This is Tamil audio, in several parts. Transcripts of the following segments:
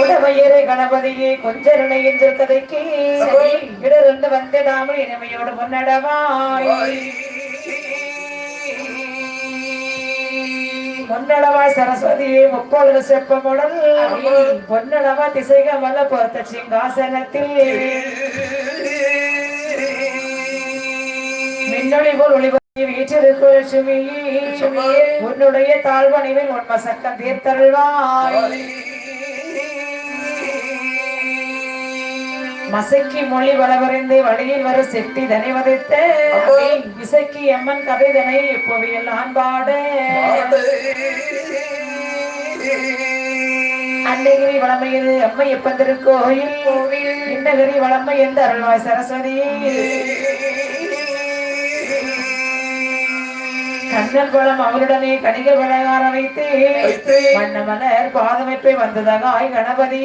உடமையரை கணபதியே கொஞ்ச நினைகின்ற கதைக்கு இடர்ந்து வந்திடாமல் இனிமையோடு முன்னடவாய். முன்னடவாய் சரஸ்வதியே முப்பொழுது செப்பமுடன். பொன்னடவா திசைக வல்ல பொறுத்த சிங்காசனத்தில். மின்னொளி போல் ஒளிபரப்பி வீற்றிருக்கும் லட்சுமியே உன்னுடைய தாழ்வணிவில் உண்ம சக்கம் தீர்த்தருள்வாய் மசக்கி மொழி வளவறிந்து வழியில் வர செட்டி தனை வதைத்த இசக்கி எம்மன் கதைதனை புவியில் நான் பாட அன்னகிரி வளமையில் அம்மையப்பன் திருக்கோயில் கோவில் இன்னகிரி வளமை எந்த அருள்வாய் சரஸ்வதி? கண்ணல் குளம் அவருடனே கணிகள் வளகார வைத்து. வண்ண மலர் பாதமைப்பை வந்ததகாய் கணபதி.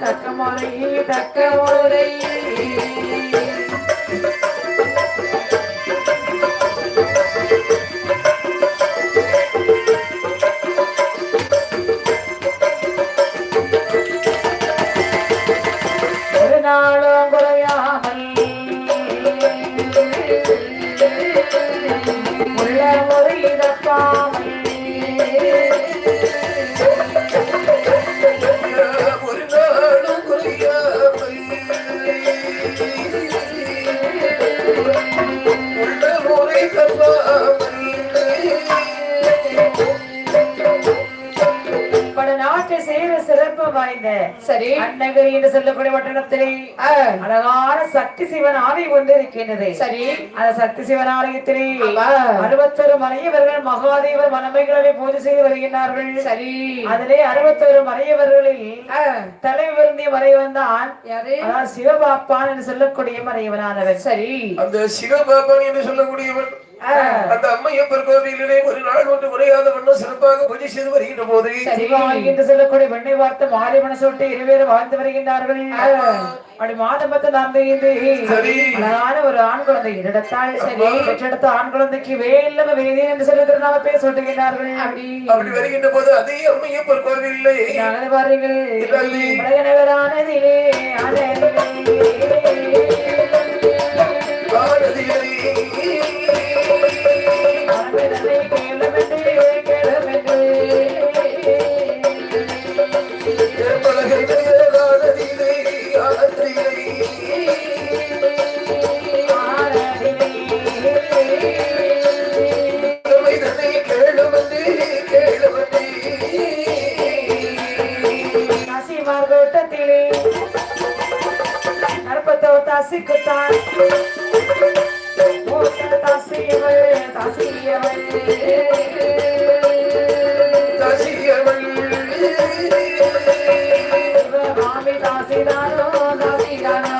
தக்க முறை தக்க முறை நாட்டை செய்த சிறப்பு வாய்ந்த சரி. அன்னகிரி என்று சொல்லக்கூடிய பட்டணத்திலே அழகான சக்தி சிவன் ஆலயம் ஒன்று இருக்கின்றது சரி. அந்த சக்தி சிவன் ஆலயத்திலே. அறுபத்தொரு மறையவர்கள் மகாதேவர் மனமைகளை பூஜை செய்து வருகின்றார்கள். சரி. அதிலே அறுபத்தொரு மறையவர்களில் ஆ, தலைவருந்திய மறைவன் தான் சிவபாப்பான் என்று சொல்லக்கூடிய மறைவனானவன் சரி. அந்த சிவபாபன் என்று சொல்லக்கூடியவன். அந்த அம்மையப்பர் கோவிலிலே ஒரு நாள் ஒன்று குறையாத வண்ணம் சிறப்பாக பூஜை செய்து வருகின்ற போது என்று சொல்லக்கூடிய பெண்ணை பார்த்து மாலை மனசோட்டு இருவேறு வாழ்ந்து வருகின்றார்கள். அப்படி மாதம் பத்து. அழகான ஒரு ஆண் குழந்தை இடத்தால் சரி பெற்றெடுத்த ஆண் குழந்தைக்கு வேலவ வேதி என்று சொல்லி திருநாம பேர் சொல்லுகிறார்கள் அப்படி. அப்படி வருகின்ற போது அதே அம்மையப்பர் கோவிலே ஞானது பாருங்கள். ஆனதிலே ஆனதிலே. தாசிக்குத்தான் போட்ட தாசியவள் தாசியவள் தாசியவள் சிவகாமி தாசிதானோ தாசிதானோ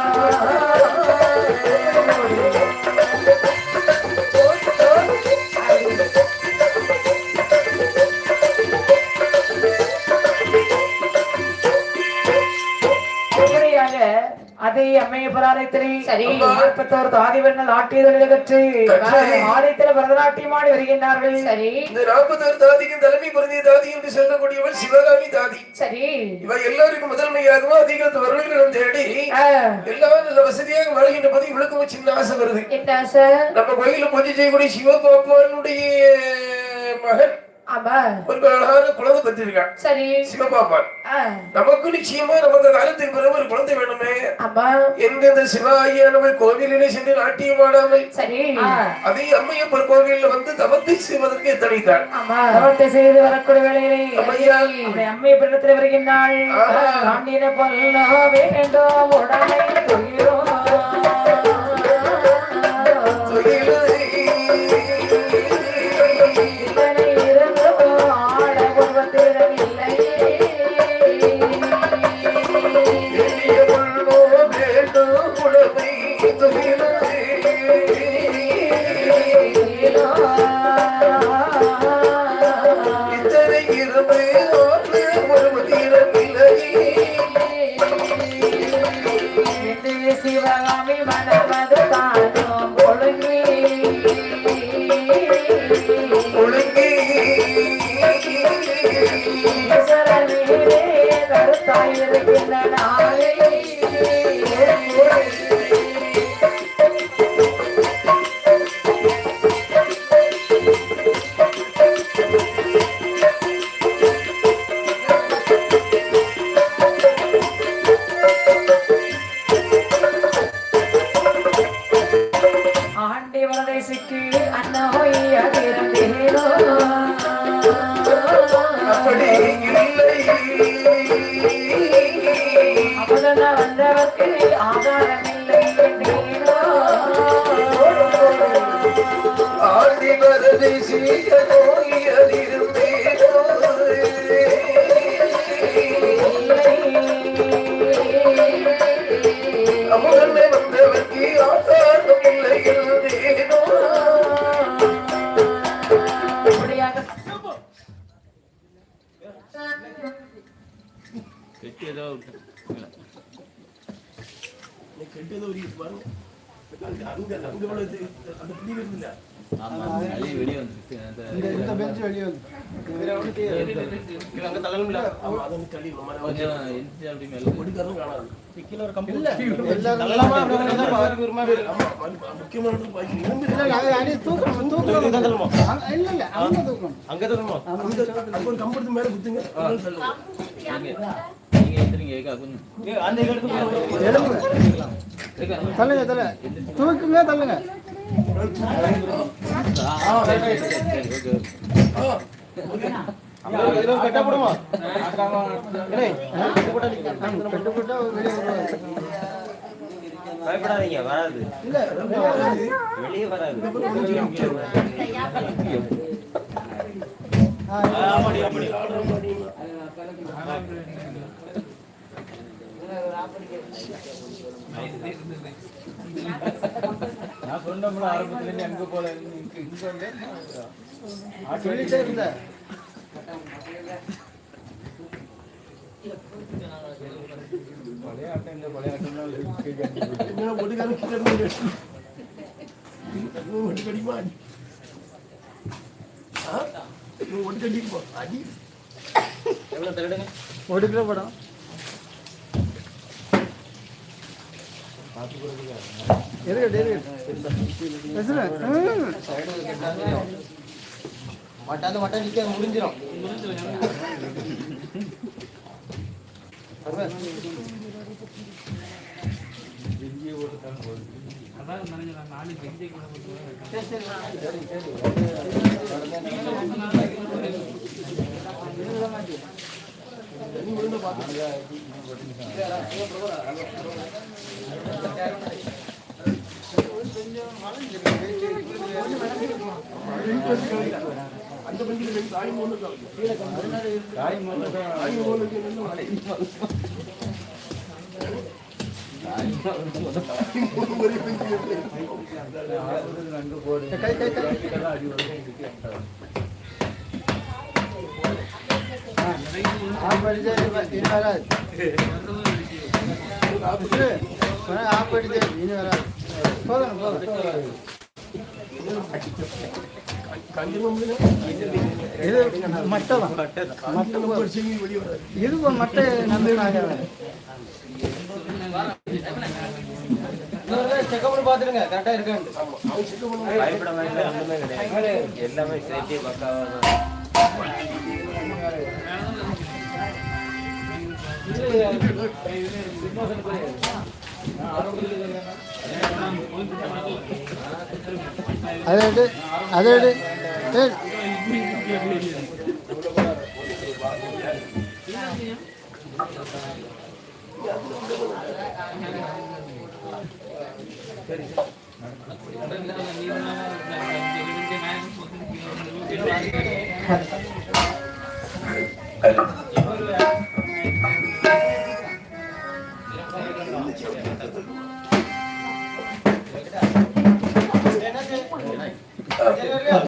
இப்படியாக அதே அம்மைய சரி. நாற்பத்தோரு தாதிவர்கள் ஆட்டியதொழில் கற்று ஆலயத்தில் பரதநாட்டியம் ஆடி வருகின்றார்கள். சரி. இந்த நாற்பத்தோரு தாதிக்கும் தலைமை பொருந்திய தாதி என்று சொல்லக்கூடியவள் சிவகாமி தாதி. சரி. இவ எல்லாருக்கும் முதன்மையாகவும் அதிக வருடங்களும் தேடி ஆ, எல்லாரும் நல்ல வசதியாக வாழ்கின்ற போது இவளுக்கும் சின்ன ஆசை வருது. நம்ம கோயில பூஜை செய்யக்கூடிய சிவபாப்பானுடைய மகன் ஒரு அழகான குழந்தை பெற்றிருக்கான். சரி. சிவபாப்பான் ஆ, நமக்கு நிச்சயமா நமக்கு காலத்துக்கு பிறகு ஒரு குழந்தை வேணுமே. எங்க இந்த சிவாயியானவள் கோவிலிலே சென்று நாட்டியம் ஆடாமல் சரி. அதே அம்மையப்பர் கோவிலில் வந்து தவத்தை செய்வதற்கு எத்தனைத்தாள் தவத்தை செய்து வரக்கூடிய வேளையிலே அம்மையால் அவருடைய அம்மை பிறத்தில் வருகின்றாள் வேண்டும். உடனே துயிலோ. ಸುಖಿಲೋ c'est que இந்த பெஞ்ச் வெளியே வந்து இல்ல இல்ல அது அடி தூக்கணும் தூக்கணும் அங்க- இல்ல இல்ல தள்ளுங்க தள்ள தூக்குங்க தள்ளுங்க பயப்படாதீங்க வராது வெளியே வருவாரு. நான் சொன்னோம்ல ஆரம்பத்துல இருந்து வராது போல அப்படி அப்படி சொல்லிட்டே இருந்தேன் எவ்வளவு தள்ளிடுங்க ஒரு கிலோ படம் இருக்கட்டும் இருக்கட்டும் மட்டாந்து மட்டம் நிக்க முடிஞ்சிடும் கை கை கை. ஆஃப் அடிச்சு இனி வராது ஆஃப் அடிச்சு இனி வராது போதும் இது மட்டை தான் இது மட்டை செக்அப் பண்ணி பாத்துருங்க கரெக்டா இருக்கான்னு எல்லாமே சேஃப்டி பக்காவா അതായത് അതായത്